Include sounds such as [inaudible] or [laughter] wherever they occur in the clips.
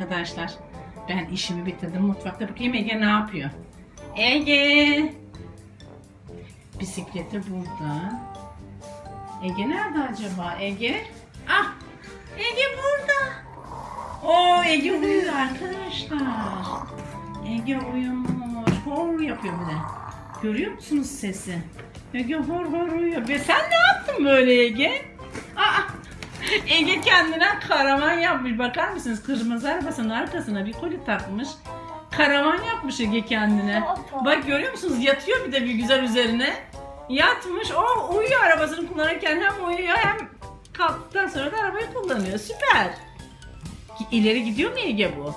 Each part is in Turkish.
arkadaşlar. Ben işimi bitirdim. Mutfakta bakayım Ege ne yapıyor? Ege! Bisikleti burada. Ege nerede acaba? Ege? Ah! Ege burada. Oo Ege uyuyor arkadaşlar. Ege uyumuş. Hor yapıyor bir de. Görüyor musunuz sesi? Ege hor hor uyuyor. Ve sen ne yaptın böyle Ege? [laughs] Ege kendine karavan yapmış. Bakar mısınız? Kırmızı arabasının arkasına bir koli takmış. Karavan yapmış Ege kendine. Bak görüyor musunuz? Yatıyor bir de bir güzel üzerine. Yatmış. O uyuyor arabasını kullanırken hem uyuyor hem kalktıktan sonra da arabayı kullanıyor. Süper. İleri gidiyor mu Ege bu?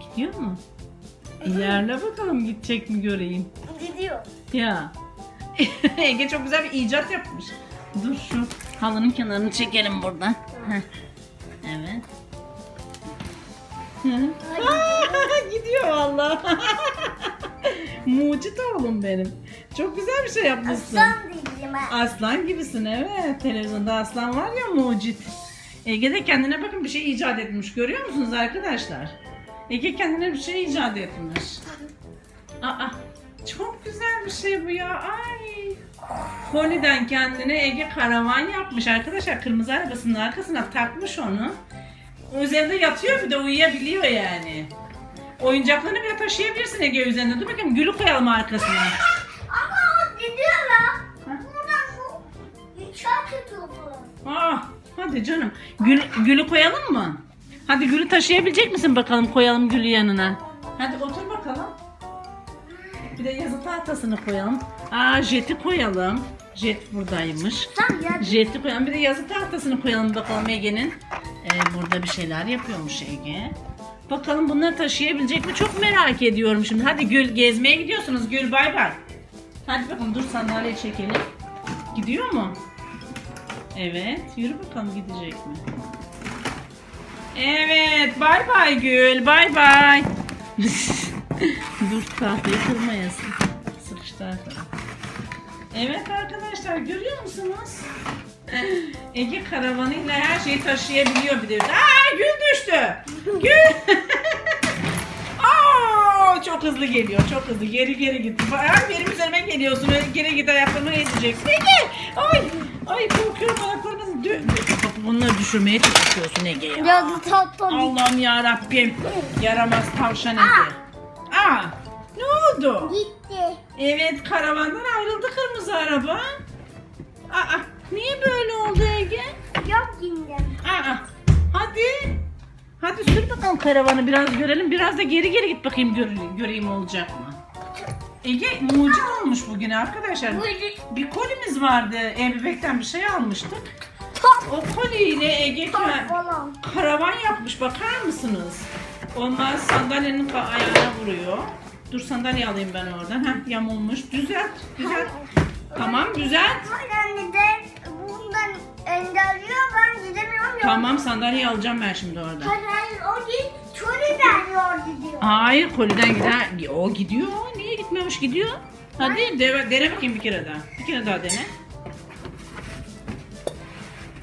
Gidiyor mu? İlerle bakalım gidecek mi göreyim. Gidiyor. Ya. [laughs] Ege çok güzel bir icat yapmış. Dur şu halının kenarını çekelim buradan. Heh. Evet. [laughs] Gidiyor valla. [laughs] Mucit oğlum benim. Çok güzel bir şey yapmışsın. Aslan diyeceğim ha. Aslan gibisin evet. Televizyonda aslan var ya mucit. Ege de kendine bakın bir şey icat etmiş. Görüyor musunuz arkadaşlar? Ege kendine bir şey icat etmiş. Aa, çok güzel bir şey bu ya. Ay. Koli'den kendine Ege karavan yapmış arkadaşlar. Kırmızı arabasının arkasına takmış onu. Üzerinde yatıyor bir de uyuyabiliyor yani. Oyuncaklarını bile taşıyabilirsin Ege üzerinde. Dur bakayım gülü koyalım arkasına. Ama o gidiyor la. Buradan bu topu. Ah, hadi canım. Gül, gülü koyalım mı? Hadi gülü taşıyabilecek misin bakalım koyalım gülü yanına. Bir de yazı tahtasını koyalım. Aa jeti koyalım. Jet buradaymış. Sen ya. Jeti koyalım. Bir de yazı tahtasını koyalım bakalım Ege'nin. Ee, burada bir şeyler yapıyormuş Ege. Bakalım bunları taşıyabilecek mi? Çok merak ediyorum şimdi. Hadi Gül gezmeye gidiyorsunuz. Gül bay bay. Hadi bakalım dur sandalye çekelim. Gidiyor mu? Evet. Yürü bakalım gidecek mi? Evet. Bay bay Gül. Bay bay. [laughs] dur tahtayı kırmayasın. Sıkıştı arkadaşlar. Evet arkadaşlar görüyor musunuz? [laughs] Ege karavanıyla her şeyi taşıyabiliyor bir de. Aa gül düştü. Gül. [laughs] Aa çok hızlı geliyor. Çok hızlı. Geri geri git. Ay benim üzerime geliyorsun. Geri git ayaklarını ezeceksin. Ege. Ay. Ay korkuyorum Bak bunları düşürmeye çalışıyorsun Ege ya. Yazı tatlı. Allah'ım ya Rabbim. Yaramaz tavşan Ege. Aa. Oldu? Gitti. Evet karavandan ayrıldı kırmızı araba. Aa, niye böyle oldu Ege? Yok gitti. Aa, hadi. Hadi sür bakalım karavanı biraz görelim. Biraz da geri geri git bakayım gör, göreyim olacak mı? Ege mucit olmuş bugün arkadaşlar. Bir kolimiz vardı. Ev bebekten bir şey almıştık. O koliyle Ege karavan yapmış. Bakar mısınız? Olmaz sandalyenin ayağına vuruyor. Dur sandalye alayım ben oradan. Heh, yamulmuş. Düzelt. Düzelt. Tamam düzelt. Anne de bundan engelliyor ben gidemiyorum. ya. Tamam sandalye alacağım ben şimdi oradan. Hayır hayır o değil. Çölden yol gidiyor. Hayır koliden gider. O gidiyor. Niye gitmiyormuş gidiyor? Hadi dene, dene bakayım bir kere daha. Bir kere daha dene.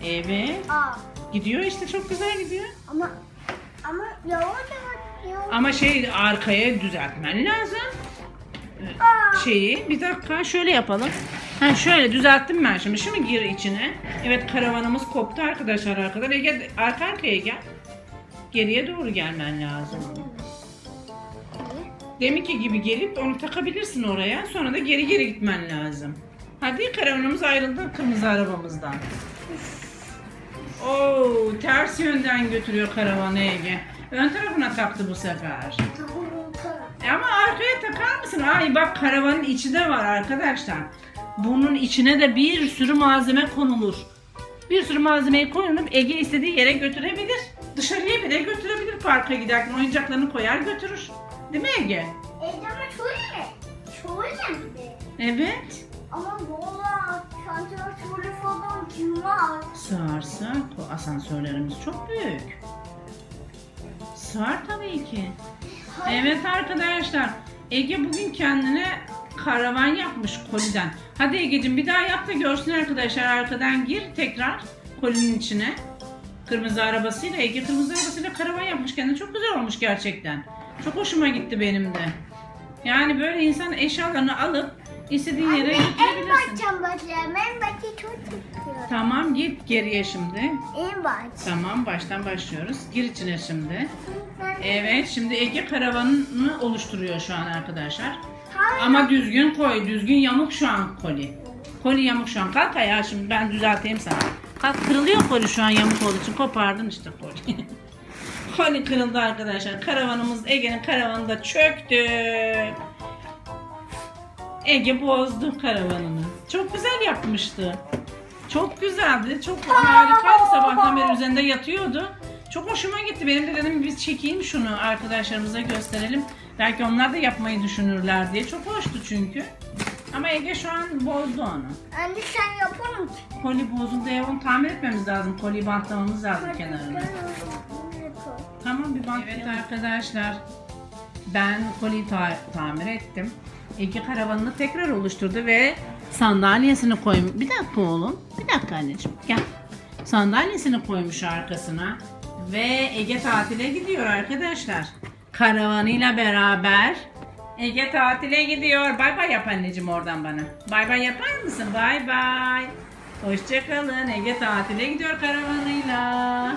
Evet. Aa, Gidiyor işte çok güzel gidiyor. ama ama yavaş yavaş. Ama şey arkaya düzeltmen lazım. Aa, Şeyi bir dakika şöyle yapalım. Ha şöyle düzelttim ben şimdi. Şimdi gir içine. Evet karavanımız koptu arkadaşlar arkadan. Ege arka arkaya gel. Geriye doğru gelmen lazım. Deminki gibi gelip onu takabilirsin oraya. Sonra da geri geri gitmen lazım. Hadi karavanımız ayrıldı kırmızı arabamızdan. Oo, ters yönden götürüyor karavanı Ege. Ön tarafına taktı bu sefer. E Ama arkaya takar mısın? Ay bak karavanın içi de var arkadaşlar. Bunun içine de bir sürü malzeme konulur. Bir sürü malzemeyi koyulup Ege istediği yere götürebilir. Dışarıya bile götürebilir parka giderken oyuncaklarını koyar götürür. Değil mi Ege? E ama şöyle. Şöyle mi? Evet. Ama valla asansör falan kim var? Sığarsa asansörlerimiz çok büyük. Sığar tabii ki. Evet arkadaşlar. Ege bugün kendine karavan yapmış koliden. Hadi Ege'cim bir daha yap da görsün arkadaşlar. Arkadan gir tekrar kolinin içine. kırmızı arabasıyla Ege kırmızı arabasıyla karavan yapmış kendine. Çok güzel olmuş gerçekten. Çok hoşuma gitti benim de. Yani böyle insan eşyalarını alıp istediğin yere En baştan başlayalım. En başta çok istiyorum. Tamam git geriye şimdi. En baş. Tamam baştan başlıyoruz. Gir içine şimdi. Evet şimdi Ege karavanını oluşturuyor şu an arkadaşlar. Hayır. Ama düzgün koy. Düzgün yamuk şu an koli. Koli yamuk şu an. Kalk ayağa şimdi ben düzelteyim sana. Kalk kırılıyor koli şu an yamuk olduğu için. Kopardın işte koli. [laughs] koli kırıldı arkadaşlar. Karavanımız Ege'nin karavanı da çöktü. Ege bozdu karavanını. Çok güzel yapmıştı. Çok güzeldi. Çok harikaydı. Sabahtan beri üzerinde yatıyordu. Çok hoşuma gitti. Benim de dedim biz çekeyim şunu arkadaşlarımıza gösterelim. Belki onlar da yapmayı düşünürler diye. Çok hoştu çünkü. Ama Ege şu an bozdu onu. Anne sen yapar mısın? Koli bozuldu. ya, Onu tamir etmemiz lazım. Koliyi bantlamamız lazım kenarına. Tamam bir bant. Evet arkadaşlar. Ben koliyi ta- tamir ettim. Ege karavanını tekrar oluşturdu ve sandalyesini koymuş. Bir dakika oğlum. Bir dakika anneciğim. Gel. Sandalyesini koymuş arkasına. Ve Ege tatile gidiyor arkadaşlar. Karavanıyla beraber Ege tatile gidiyor. Bay bay yap anneciğim oradan bana. Bay bay yapar mısın? Bay bay. Hoşçakalın. Ege tatile gidiyor karavanıyla.